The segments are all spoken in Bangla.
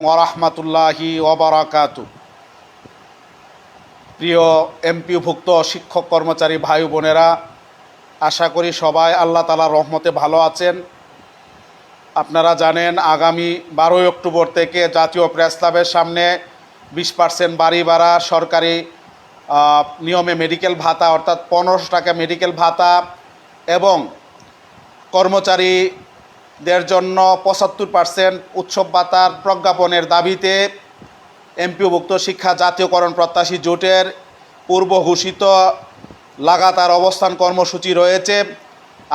ওরহমতুল্লাহি ওবরাকাতু প্রিয় এমপিভুক্ত শিক্ষক কর্মচারী ভাই বোনেরা, আশা করি সবাই আল্লাহ তালা রহমতে ভালো আছেন। আপনারা জানেন, আগামী বারোই অক্টোবর থেকে জাতীয় প্রেস ক্লাবের সামনে বিশ পার্সেন্ট বাড়ি ভাড়া, সরকারি নিয়মে মেডিকেল ভাতা, অর্থাৎ পনেরোশো টাকা মেডিকেল ভাতা এবং কর্মচারীদের জন্য পঁচাত্তর পার্সেন্ট উৎসব ভাতার প্রজ্ঞাপনের দাবিতে এমপিওভুক্ত শিক্ষা জাতীয়করণ প্রত্যাশী জোটের পূর্ব ঘোষিত লাগাতার অবস্থান কর্মসূচি রয়েছে।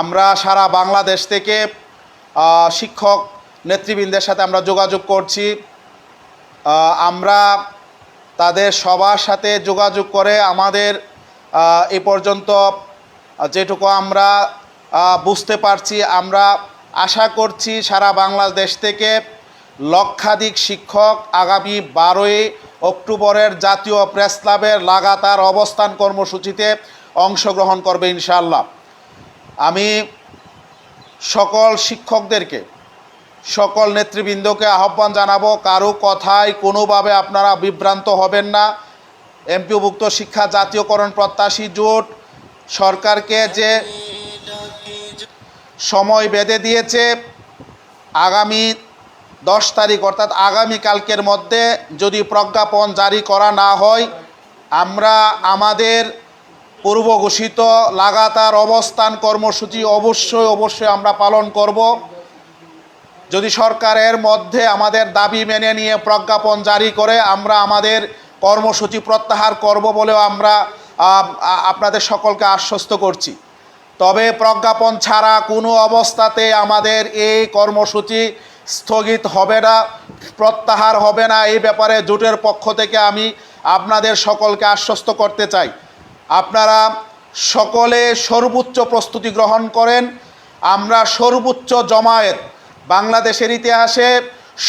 আমরা সারা বাংলাদেশ থেকে শিক্ষক নেতৃবৃন্দের সাথে আমরা যোগাযোগ করছি। আমরা তাদের সবার সাথে যোগাযোগ করে আমাদের এ পর্যন্ত যেটুকু আমরা বুঝতে পারছি, আমরা আশা করছি সারা বাংলাদেশ থেকে লক্ষাধিক শিক্ষক আগামী বারোই অক্টোবরের জাতীয় প্রেস ক্লাবের লাগাতার অবস্থান কর্মসূচিতে অংশগ্রহণ করবে ইনশাল্লাহ আমি সকল শিক্ষকদেরকে, সকল নেতৃবৃন্দকে আহ্বান জানাব, কারও কথায় কোনোভাবে আপনারা বিভ্রান্ত হবেন না। এমপিওভুক্ত শিক্ষা জাতীয়করণ প্রত্যাশী জোট সরকারকে যে সময় বেঁধে দিয়েছে। আগামী দশ তারিখ, অর্থাৎ আগামীকালকের মধ্যে যদি প্রজ্ঞাপন জারি করা না হয়, আমরা আমাদের পূর্ব ঘোষিত লাগাতার অবস্থান কর্মসূচি অবশ্যই অবশ্যই আমরা পালন করব। যদি সরকারের মধ্যে আমাদের দাবি মেনে নিয়ে প্রজ্ঞাপন জারি করে, আমরা আমাদের কর্মসূচি প্রত্যাহার করব বলেও আমরা আপনাদের সকলকে আশ্বস্ত করছি। তবে প্রজ্ঞাপন ছাড়া কোনো অবস্থাতে আমাদের এই কর্মসূচি স্থগিত হবে না, প্রত্যাহার হবে না। এই ব্যাপারে জোটের পক্ষ থেকে আমি আপনাদের সকলকে আশ্বস্ত করতে চাই। আপনারা সকলে সর্বোচ্চ প্রস্তুতি গ্রহণ করেন। আমরা সর্বোচ্চ জমায়েত, বাংলাদেশের ইতিহাসে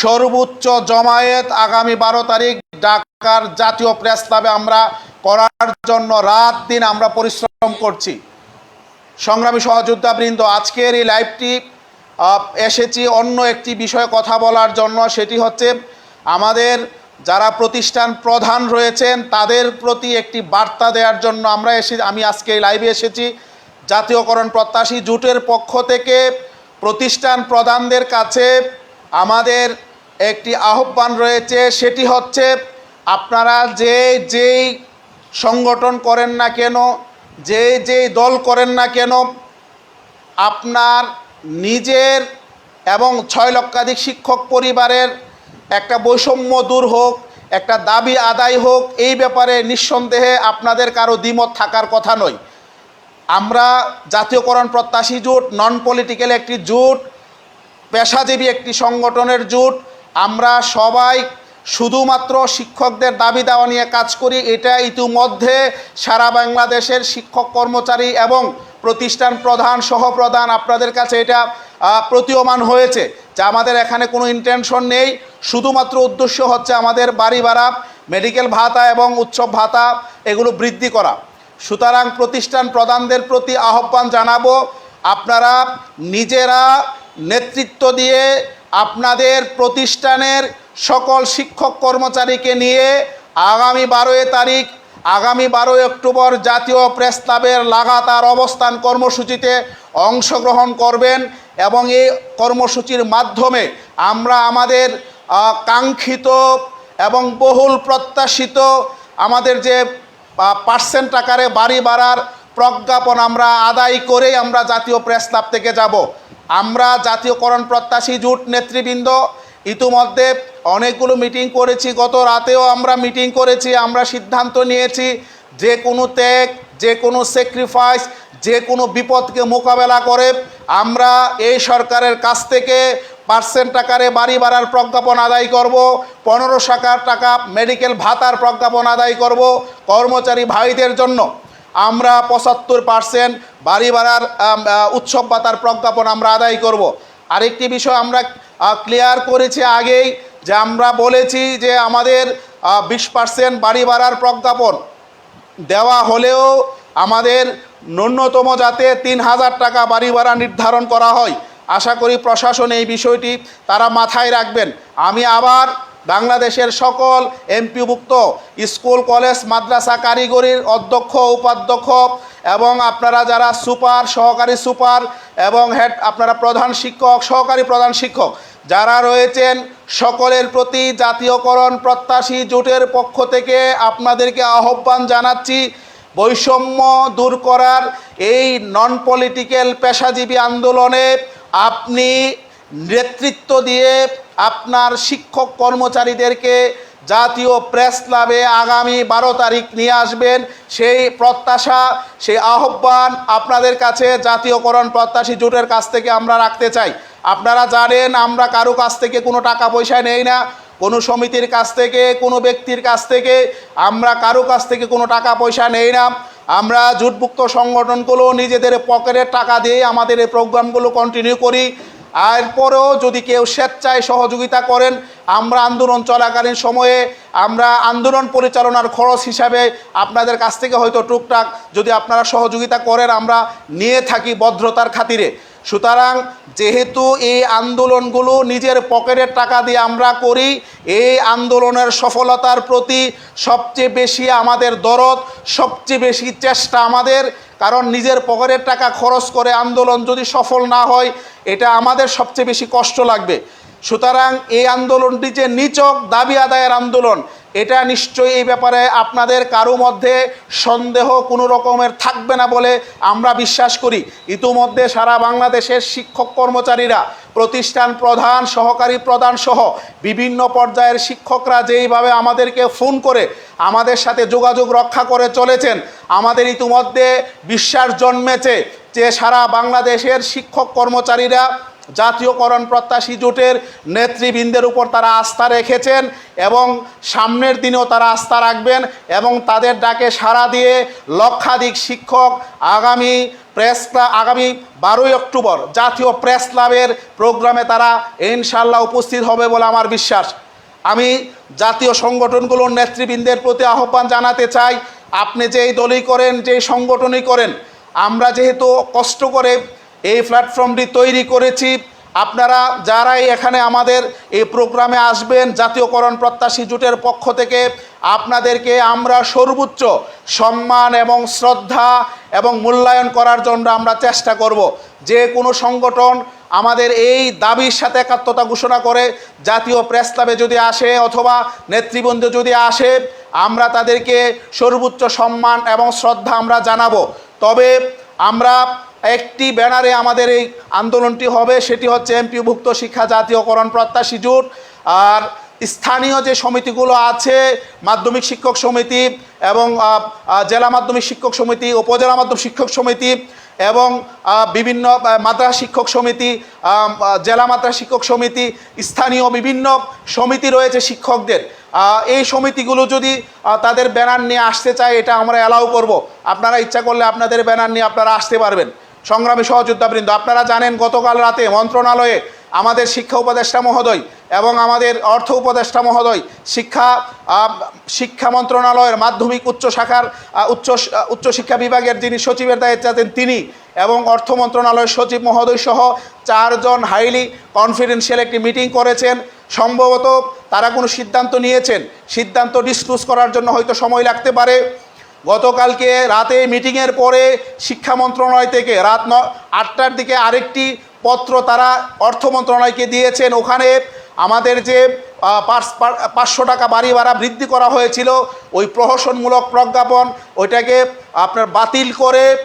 সর্বোচ্চ জমায়েত আগামী বারো তারিখ ঢাকার জাতীয় প্রেস ক্লাবে আমরা করার জন্য রাত দিন আমরা পরিশ্রম করছি। সংগ্রামী সহযোদ্ধাবৃন্দ, আজকের এই লাইভটি এসেছি অন্য একটি বিষয়ে কথা বলার জন্য, সেটি হচ্ছে আমাদের যারা প্রতিষ্ঠান প্রধান রয়েছেন, তাদের প্রতি একটি বার্তা দেওয়ার জন্য আমরা এসে, আমি আজকে এই লাইভে এসেছি। জাতীয়করণ প্রত্যাশী জোটের পক্ষ থেকে প্রতিষ্ঠান প্রধানদের কাছে আমাদের একটি আহ্বান রয়েছে, সেটি হচ্ছে আপনারা যে, যেই সংগঠন করেন না কেন যে যে দল করেন না কেন, আপনার নিজের এবং ছয় লক্ষাধিক শিক্ষক পরিবারের একটা বৈষম্য দূর হোক, একটা দাবি আদায় হোক, এই ব্যাপারে নিঃসন্দেহে আপনাদের কারও দ্বিমত থাকার কথা নয়। আমরা জাতীয়করণ প্রত্যাশী জোট নন পলিটিক্যাল একটি জোট, পেশাজীবী একটি সংগঠনের জোট, আমরা সবাই শুধুমাত্র শিক্ষকদের দাবি দেওয়া নিয়ে কাজ করি, এটা ইতিমধ্যে সারা বাংলাদেশের শিক্ষক কর্মচারী এবং প্রতিষ্ঠান প্রধান সহপ্রধান আপনাদের কাছে এটা প্রতীয়মান হয়েছে যে আমাদের এখানে কোনো ইন্টেনশন নেই। শুধুমাত্র উদ্দেশ্য হচ্ছে আমাদের বাড়ি ভাড়া মেডিকেল ভাতা এবং উৎসব ভাতা এগুলো বৃদ্ধি করা। সুতরাং প্রতিষ্ঠান প্রধানদের প্রতি আহ্বান জানাব, আপনারা নিজেরা নেতৃত্ব দিয়ে আপনাদের প্রতিষ্ঠানের সকল শিক্ষক কর্মচারীকে নিয়ে আগামী বারোই তারিখ, আগামী বারোই অক্টোবর জাতীয় প্রেস ক্লাবের লাগাতার অবস্থান কর্মসূচিতে অংশগ্রহণ করবেন এবং এই কর্মসূচির মাধ্যমে আমরা আমাদের কাঙ্ক্ষিত এবং বহুল প্রত্যাশিত আমাদের যে পার্সেন্ট আকারে বাড়ি বাড়ার প্রজ্ঞাপন আমরা আদায় করেই আমরা জাতীয় প্রেস ক্লাব থেকে যাব। আমরা জাতীয়করণ প্রত্যাশী জোট নেতৃবৃন্দ ইতিমধ্যে অনেকগুলো মিটিং করেছি গত রাতেও আমরা মিটিং করেছি আমরা সিদ্ধান্ত নিয়েছি যে কোনো ত্যাগ যে কোনো স্যাক্রিফাইস যে কোনো বিপদকে মোকাবেলা করে আমরা এই সরকারের কাছ থেকে পার্সেন্ট আকারে বাড়ি ভাড়ার প্রজ্ঞাপন আদায় করব পনেরো টাকার টাকা মেডিকেল ভাতার প্রজ্ঞাপন আদায় করব কর্মচারী ভাইদের জন্য। আমরা পঁচাত্তর পার্সেন্ট বাড়ি আহ, উৎসব ভাতার প্রজ্ঞাপন আমরা আদায় করব। আরেকটি বিষয় আমরা ক্লিয়ার করেছি আগেই যে আমরা বলেছি যে আমাদের বিশ পার্সেন্ট বাড়ি ভাড়ার প্রজ্ঞাপন দেওয়া হলেও আমাদের ন্যূনতম যাতে তিন হাজার টাকা বাড়ি ভাড়া নির্ধারণ করা হয়। আশা করি প্রশাসন এই বিষয়টি তারা মাথায় রাখবেন। আমি আবার বাংলাদেশের সকল এমপিভুক্ত স্কুল, কলেজ, মাদ্রাসা কারিগরির অধ্যক্ষ, উপাধ্যক্ষ এবং আপনারা যারা সুপার, সহকারী সুপার এবং হেড, আপনারা প্রধান শিক্ষক, সহকারী প্রধান শিক্ষক, যারা রয়েছেন সকলের প্রতি জাতীয়করণ, প্রত্যাশী জোটের পক্ষ থেকে আপনাদেরকে আহ্বান জানাচ্ছি, বৈষম্য দূর করার এই নন পলিটিক্যাল পেশাজীবী আন্দোলনে আপনি নেতৃত্ব দিয়ে আপনার শিক্ষক কর্মচারীদেরকে জাতীয় প্রেস ক্লাবে আগামী বারো তারিখ নিয়ে আসবেন। সেই প্রত্যাশা, সেই আহ্বান আপনাদের কাছে জাতীয়করণ প্রত্যাশী জোটের কাছ থেকে আমরা রাখতে চাই। আপনারা জানেন, আমরা কারও কাছ থেকে কোনো টাকা পয়সা নেই না। কোনো সমিতির কাছ থেকে, কোনো ব্যক্তির কাছ থেকে আমরা কারও কাছ থেকে কোনো টাকা পয়সা নেই না। আমরা জোটভুক্ত সংগঠনগুলো নিজেদের পকেটের টাকা দিয়ে আমাদের এই প্রোগ্রামগুলো কন্টিনিউ করি। এরপরেও যদি কেউ স্বেচ্ছায় সহযোগিতা করেন, আমরা আন্দোলন চলাকালীন সময়ে আমরা আন্দোলন পরিচালনার খরচ হিসাবে আপনাদের কাছ থেকে হয়তো টুকটাক যদি আপনারা সহযোগিতা করেন, আমরা নিয়ে থাকি ভদ্রতার খাতিরে। সুতরাং যেহেতু এই আন্দোলনগুলো নিজের পকেটের টাকা দিয়ে আমরা করি, এই আন্দোলনের সফলতার প্রতি সবচেয়ে বেশি আমাদের দরদ, সবচেয়ে বেশি চেষ্টা আমাদের। কারণ নিজের পকেটের টাকা খরচ করে আন্দোলন যদি সফল না হয়, এটা আমাদের সবচেয়ে বেশি কষ্ট লাগবে। সুতরাং এই আন্দোলনটি যে নিচক দাবি আদায়ের আন্দোলন এটা নিশ্চয়ই এই ব্যাপারে আপনাদের কারও মধ্যে সন্দেহ কোনো রকমের থাকবে না বলে আমরা বিশ্বাস করি। ইতিমধ্যে সারা বাংলাদেশের শিক্ষক কর্মচারীরা, প্রতিষ্ঠান প্রধান, সহকারী প্রধান সহ বিভিন্ন পর্যায়ের শিক্ষকরা যেইভাবে আমাদেরকে ফোন করে, আমাদের সাথে যোগাযোগ রক্ষা করে চলেছেন, আমাদের ইতিমধ্যে বিশ্বাস জন্মেছে যে সারা বাংলাদেশের শিক্ষক কর্মচারীরা জাতীয়করণ প্রত্যাশী জোটের নেতৃবৃন্দের উপর তারা আস্থা রেখেছেন এবং সামনের দিনেও তারা আস্থা রাখবেন এবং তাদের ডাকে সাড়া দিয়ে লক্ষাধিক শিক্ষক আগামী প্রেস ক্লাব আগামী বারোই অক্টোবর জাতীয় প্রেস ক্লাবের প্রোগ্রামে তারা ইনশাল্লাহ উপস্থিত হবে বলে আমার বিশ্বাস। আমি জাতীয় সংগঠনগুলোর নেতৃবৃন্দের প্রতি আহ্বান জানাতে চাই, আপনি যেই দলই করেন, যেই সংগঠনই করেন, আমরা যেহেতু কষ্ট করে এই প্ল্যাটফর্মটি তৈরি করেছি। আপনারা যারাই এখানে আমাদের এই প্রোগ্রামে আসবেন, জাতীয়করণ প্রত্যাশী জোটের পক্ষ থেকে, আপনাদেরকে আমরা সর্বোচ্চ সম্মান এবং শ্রদ্ধা এবং মূল্যায়ন করার জন্য আমরা চেষ্টা করব। যে কোনো সংগঠন আমাদের এই দাবির সাথে একাত্মতা ঘোষণা করে, জাতীয় প্রেস ক্লাবে যদি আসে অথবা নেতৃবৃন্দ যদি আসে, আমরা তাদেরকে সর্বোচ্চ সম্মান এবং শ্রদ্ধা আমরা জানাব। তবে আমরা একটি ব্যানারে আমাদের এই আন্দোলনটি হবে, সেটি হচ্ছে এমপিভুক্ত শিক্ষা জাতীয়করণ প্রত্যাশী জোট আর স্থানীয় যে সমিতিগুলো আছে, মাধ্যমিক শিক্ষক সমিতি এবং জেলা মাধ্যমিক শিক্ষক সমিতি, উপজেলা মাধ্যমিক শিক্ষক সমিতি এবং বিভিন্ন মাদ্রাসা শিক্ষক সমিতি জেলা মাদ্রাসা শিক্ষক সমিতি, স্থানীয় বিভিন্ন সমিতি রয়েছে শিক্ষকদের। এই সমিতিগুলো যদি তাদের ব্যানার নিয়ে আসতে চায়, এটা আমরা অ্যালাউ করব। আপনারা ইচ্ছা করলে আপনাদের ব্যানার নিয়ে আপনারা আসতে পারবেন। সংগ্রামী সহযোদ্ধাবৃন্দ, আপনারা জানেন গতকাল রাতে মন্ত্রণালয়ে আমাদের শিক্ষা উপদেষ্টা মহোদয় এবং আমাদের অর্থ উপদেষ্টা মহোদয় শিক্ষা শিক্ষা মন্ত্রণালয়ের মাধ্যমিক উচ্চ শাখার উচ্চ উচ্চশিক্ষা বিভাগের যিনি সচিবের দায়িত্বে আছেন তিনি এবং অর্থ মন্ত্রণালয়ের সচিব মহোদয় সহ চারজন হাইলি কনফিডেন্সিয়াল একটি মিটিং করেছেন। সম্ভবত তারা কোনো সিদ্ধান্ত নিয়েছেন। সিদ্ধান্ত ডিসক্লোজ করার জন্য হয়তো সময় লাগতে পারে। গতকালকে রাতে মিটিংয়ের পরে শিক্ষা মন্ত্রণালয় থেকে রাত ন, আটটার দিকে আরেকটি পত্র তারা অর্থ মন্ত্রণালয়কে দিয়েছেন। ওখানে আমাদের যে পাঁচ- পাঁচশো টাকা বাড়ি ভাড়া বৃদ্ধি করা হয়েছিল, ওই প্রহসনমূলক প্রজ্ঞাপন, ওইটাকে আপনার বাতিল করে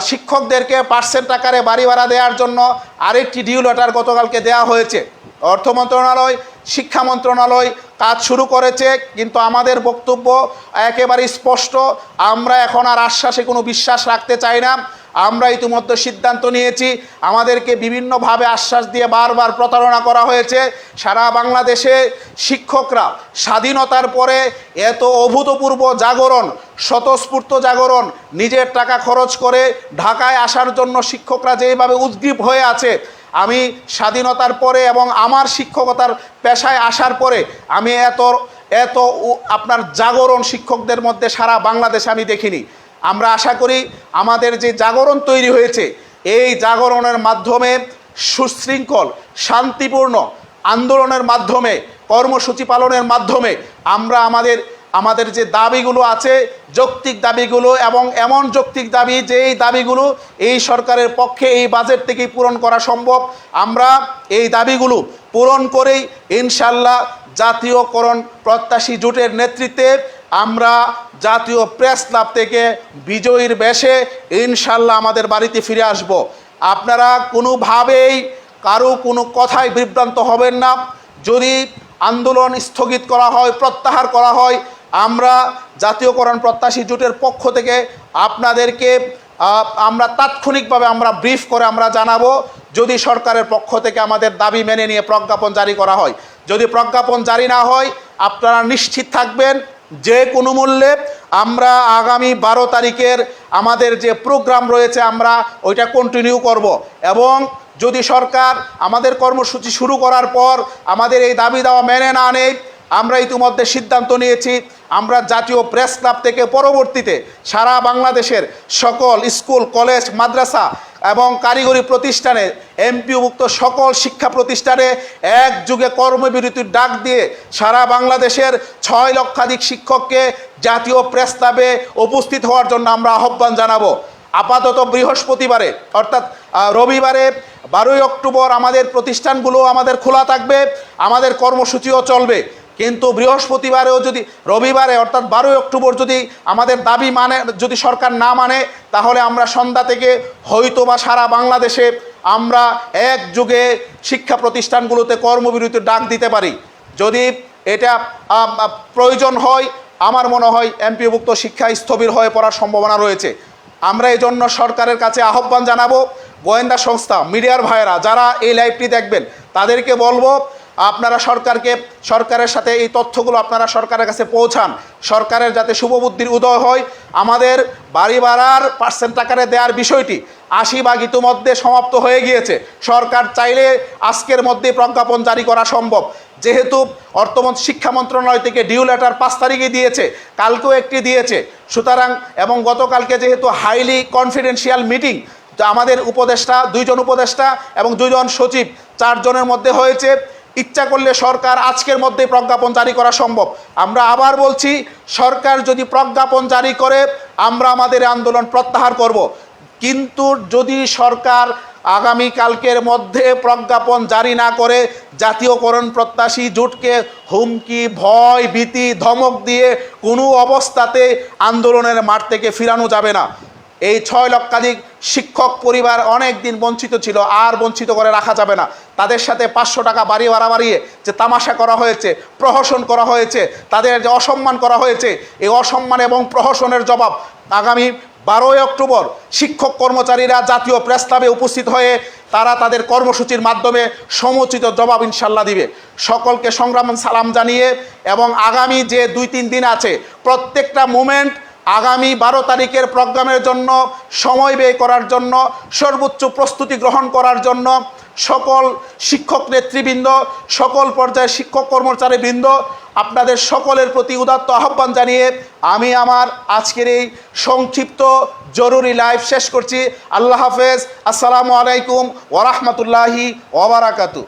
শিক্ষকদেরকে পার্সেন্ট আকারে বাড়ি ভাড়া দেওয়ার জন্য আরেকটি ডিউ লেটার গতকালকে দেওয়া হয়েছে। অর্থ মন্ত্রণালয় শিক্ষা মন্ত্রণালয় কাজ শুরু করেছে, কিন্তু আমাদের বক্তব্য একেবারে স্পষ্ট। আমরা এখন আর আশ্বাসে কোনো বিশ্বাস রাখতে চাই না। আমরা ইতিমধ্যে সিদ্ধান্ত নিয়েছি, আমাদেরকে বিভিন্নভাবে আশ্বাস দিয়ে বারবার প্রতারণা করা হয়েছে। সারা বাংলাদেশে শিক্ষকরা স্বাধীনতার পরে এত অভূতপূর্ব জাগরণ, স্বতঃস্ফূর্ত জাগরণ, নিজের টাকা খরচ করে ঢাকায় আসার জন্য শিক্ষকরা যেভাবে উদ্গ্রীব হয়ে আছে আমি স্বাধীনতার পরে এবং আমার শিক্ষকতার পেশায় আসার পরে আমি এত এত আপনার জাগরণ শিক্ষকদের মধ্যে সারা বাংলাদেশে আমি দেখিনি। আমরা আশা করি আমাদের যে জাগরণ তৈরি হয়েছে, এই জাগরণের মাধ্যমে সুশৃঙ্খল, শান্তিপূর্ণ আন্দোলনের মাধ্যমে, কর্মসূচি পালনের মাধ্যমে আমরা আমাদের আমাদের যে দাবিগুলো আছে, যৌক্তিক দাবিগুলো এবং এমন যৌক্তিক দাবি যে এই দাবিগুলো এই সরকারের পক্ষে এই বাজেট থেকেই পূরণ করা সম্ভব, আমরা এই দাবিগুলো পূরণ করেই ইনশাল্লাহ জাতীয়করণ প্রত্যাশী জোটের নেতৃত্বে আমরা জাতীয় প্রেস ক্লাব থেকে বিজয়ীর বেশে ইনশাল্লাহ আমাদের বাড়িতে ফিরে আসব। আপনারা কোনোভাবেই কারও কোনো কথায় বিভ্রান্ত হবেন না। যদি আন্দোলন স্থগিত করা হয়, প্রত্যাহার করা হয় আমরা জাতীয়করণ প্রত্যাশী জোটের পক্ষ থেকে আপনাদেরকে আমরা তাৎক্ষণিকভাবে আমরা ব্রিফ করে আমরা জানাব, যদি সরকারের পক্ষ থেকে আমাদের দাবি মেনে নিয়ে প্রজ্ঞাপন জারি করা হয়। যদি প্রজ্ঞাপন জারি না হয়, আপনারা নিশ্চিত থাকবেন, যে কোনো মূল্যে আমরা আগামী বারো তারিখের আমাদের যে প্রোগ্রাম রয়েছে আমরা ওইটা কন্টিনিউ করব। এবং যদি সরকার আমাদের কর্মসূচি শুরু করার পর আমাদের এই দাবি দাওয়া মেনে না নেয় আমরা ইতিমধ্যে সিদ্ধান্ত নিয়েছি, আমরা জাতীয় প্রেস ক্লাব থেকে পরবর্তীতে সারা বাংলাদেশের সকল স্কুল, কলেজ, মাদ্রাসা এবং কারিগরি প্রতিষ্ঠানে এমপিওভুক্ত সকল শিক্ষা প্রতিষ্ঠানে এক যুগে কর্মবিরতির ডাক দিয়ে সারা বাংলাদেশের ছয় লক্ষাধিক শিক্ষককে জাতীয় প্রেস ক্লাবে উপস্থিত হওয়ার জন্য আমরা আহ্বান জানাব। আপাতত বৃহস্পতিবারে, অর্থাৎ রবিবারে বারোই অক্টোবর আমাদের প্রতিষ্ঠানগুলো আমাদের খোলা থাকবে, আমাদের কর্মসূচিও চলবে। কিন্তু বৃহস্পতিবারেও যদি, রবিবারে অর্থাৎ বারোই অক্টোবর যদি আমাদের দাবি মানে যদি সরকার না মানে তাহলে আমরা সন্ধ্যা থেকে হয়তো বা সারা বাংলাদেশে আমরা এক যুগে শিক্ষা প্রতিষ্ঠানগুলোতে কর্মবিরতির ডাক দিতে পারি। যদি এটা প্রয়োজন হয়, আমার মনে হয় এমপিভুক্ত শিক্ষা স্থবির হয়ে পড়ার সম্ভাবনা রয়েছে। আমরা এই জন্য সরকারের কাছে আহ্বান জানাব, গোয়েন্দা সংস্থা, মিডিয়ার ভাইয়েরা, যারা এই লাইভটি দেখবেন, তাদেরকে বলব আপনারা সরকারকে, সরকারের সাথে এই তথ্যগুলো আপনারা সরকারের কাছে পৌঁছান। সরকারের যাতে শুভবুদ্ধির উদয় হয়, আমাদের বাড়ি ভাড়ার পার্সেন্ট আকারে দেওয়ার বিষয়টি আশি ভাগ ইতিমধ্যে সমাপ্ত হয়ে গিয়েছে। সরকার চাইলে আজকের মধ্যে প্রজ্ঞাপন জারি করা সম্ভব। যেহেতু অর্থমন্ত্রী শিক্ষা মন্ত্রণালয় থেকে ডিউ লেটার পাঁচ তারিখে দিয়েছে, কালকেও একটি দিয়েছে। সুতরাং এবং গতকালকে যেহেতু হাইলি কনফিডেন্সিয়াল মিটিং আমাদের উপদেষ্টা, দুইজন উপদেষ্টা এবং দুইজন সচিব, চারজনের মধ্যে হয়েছে। ইচ্ছা করলে সরকার আজকের মধ্যে প্রজ্ঞাপন জারি করা সম্ভব। আমরা আবার বলছি, সরকার যদি প্রজ্ঞাপন জারি করে, আমরা আমাদের আন্দোলন প্রত্যাহার করব। কিন্তু যদি সরকার আগামী কালকের মধ্যে প্রজ্ঞাপন জারি না করে, জাতীয়করণ প্রত্যাশী জোটকে হুমকি, ভয়, ভীতি, ধমক দিয়ে কোনো অবস্থাতে আন্দোলনের মাঠ থেকে ফিরানো যাবে না। এই ছয় লক্ষাধিক শিক্ষক পরিবার অনেক দিন বঞ্চিত ছিল, আর বঞ্চিত করে রাখা যাবে না। তাদের সাথে পাঁচশো টাকা বাড়িয়ে বাড়া বাড়িয়ে যে তামাশা করা হয়েছে, প্রহসন করা হয়েছে, তাদের যে অসম্মান করা হয়েছে, এই অসম্মান এবং প্রহসনের জবাব আগামী বারোই অক্টোবর শিক্ষক কর্মচারীরা জাতীয় প্রেস ক্লাবে উপস্থিত হয়ে তারা তাদের কর্মসূচির মাধ্যমে সমুচিত জবাব ইনশাল্লাহ দিবে। সকলকে সংগ্রাম সালাম জানিয়ে এবং আগামী যে দুই তিন দিন আছে, প্রত্যেকটা মুমেন্ট আগামী বারো তারিখের প্রোগ্রামের জন্য সময় ব্যয় করার জন্য, সর্বোচ্চ প্রস্তুতি গ্রহণ করার জন্য সকল শিক্ষক নেতৃবৃন্দ, সকল পর্যায়ে শিক্ষক কর্মচারীবৃন্দ, আপনাদের সকলের প্রতি উদাত্ত আহ্বান জানিয়ে আমি আমার আজকের এই সংক্ষিপ্ত জরুরি লাইভ শেষ করছি। আল্লাহ হাফেজ। আসসালামু আলাইকুম ওরহমতুল্লাহি ওবরাকাতু